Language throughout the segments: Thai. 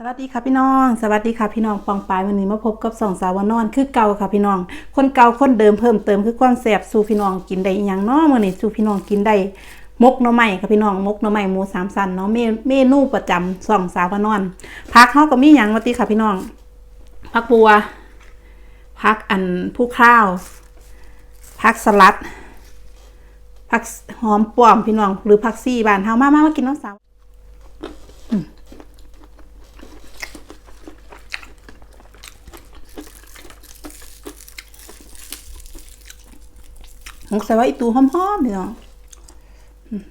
สวัสดีค่ะพี่น้อง สวัสดีค่ะพี่น้องปองปายวันนี้มาพบกับสองสาวานอนคือเก่าค่ะพี่น้อง คนเก่าคนเดิมเพิ่มเติมคือความแสบสู่พี่น้องกินได้อหย่างเนาะมื้อนี้สู่พี่น้องกินได้มกหน่อไม้ค่ะพี่น้องมกหน่อไม้หมูสามสันเนาะเมนูประจำสองสาวานอนพักเฮาก็มีหยังว่าติค่ะพี่น้องพักบัวพักอันผู้ข้าวพักสลัดพักหอมป้อมพี่น้องหรือพักซี่บ้านเฮามามามากินน้องสาว หกใส่ไว้อีตูหอมๆพี่น้องอืม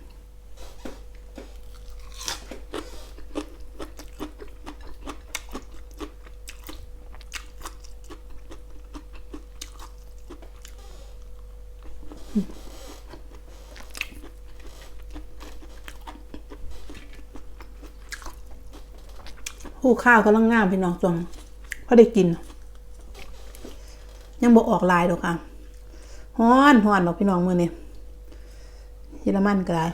หูข้าวกำลังงามพี่น้องจงพอได้กิน ยังบอกออกลายดอกค่ะ ฮ้อนฮ้อนบอกพี่น้องมือนี่เยอรมันก็ได้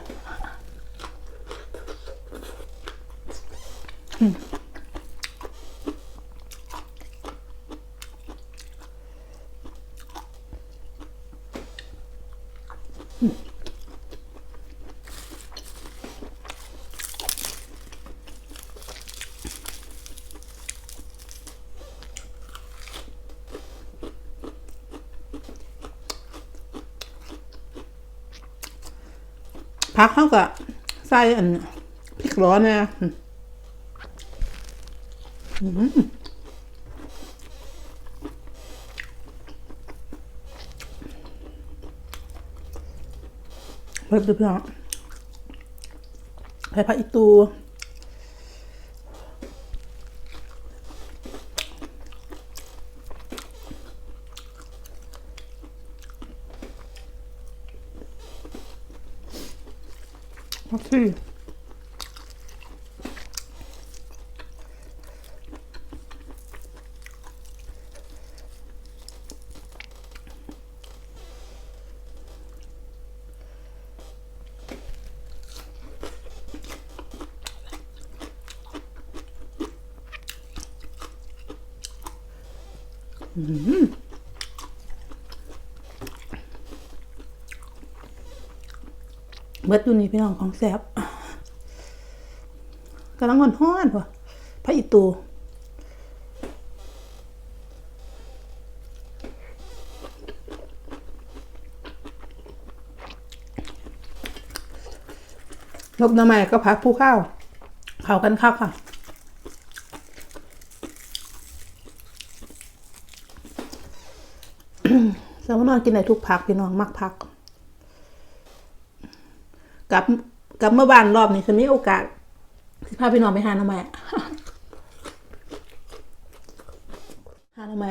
พักเข้ากับใส่อันพริกร้อนเนี่ยเพิ่มเพี่น้องใส่ผักอีตู ผัก เบิดอยู่นี่พี่น้องของแซบกำลังหอนห้อนว่ะผักอีตูลบน้ำใหม่ก็พักผู้ข้าวเขากันข้าวค่ะสามารถนอนกินได้ทุกพักพี่น้องมักพัก กลับกลับเมื่อบ้านรอบนี้จะมีโอกาสสิพาพี่น้องไปหาหน้ำใหม่หาหน้ำใหม่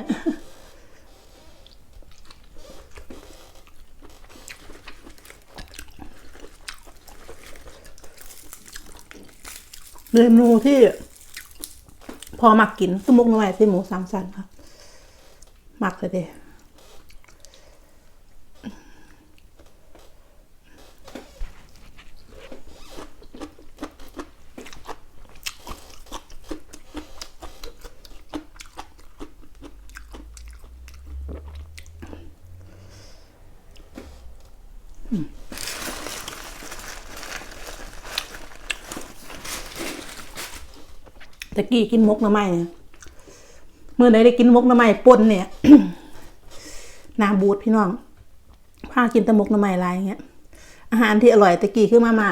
เมนูที่ พอหมักกินสมุกหน่อไม้ใส่หมูสามสันค่ะมักเลยเด้ ตะกี้กินมกน้ำไม้เนี่ยเมื่อใดได้กินมกน้ำไม้ป่นเนี่ยนาบูดพี่น้องพากินตะมกน้ำไม้ลายเงี้ย อาหารที่อร่อยตะกี้คือมาม่า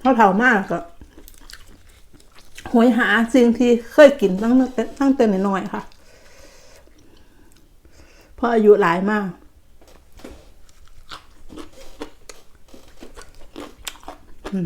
เขาเผามากก็ หวยหาสิ่งที่เคยกินตั้งแต่ตั้งแต่น้อยๆค่ะเพราะอายุหลายมาก อ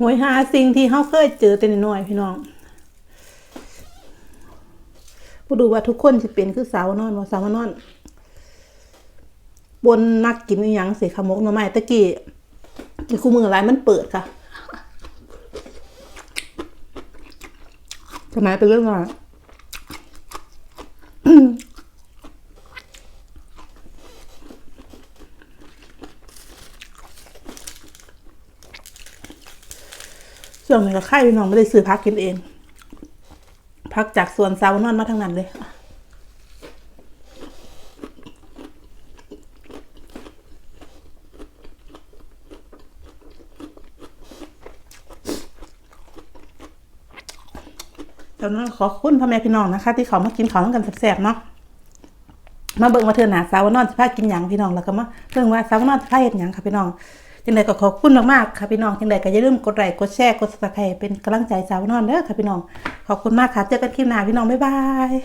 หวยหาสิ่งที่เขาเคยเจอแต่น้อยพี่น้องผู้ดูว่าทุกคนจะเป็นคือสาวนอนว่าสาวนอนบนนักกินอหยังเสียขมกหน่อไม้ตะกี้ที่คู่มืออะไรมันเปิดค่ะสมัยเป็นเรื่องอะไร ส่วนหนึ่งก็ไข่พี่น้องไม่ได้ซื้อพักกินเอง พักจากสวนซาวนอนมาทั้งนั้นเลยแต่นั้นขอคุณพ่อแม่พี่น้องนะคะ ที่เขามากินข้าวกันแซ่บๆเนาะมาเบิ่งมาเทื่อหนาสาวนอนสิพากินหยังพี่น้องแล้วก็มาเบิ่งว่าสาวนอนสิพาเฮ็ดหยังค่ะพี่น้อง จังไงก็ขอบคุณมากๆค่ะพี่น้องจังไงก็อย่าลืมกดไลค์กดแชร์กดสต๊าฟเป็นกำลังใจสาวนอนเด้อค่ะพี่น้องขอบคุณมากค่ะเจอกันคลิปหน้าพี่น้องบ๊ายบาย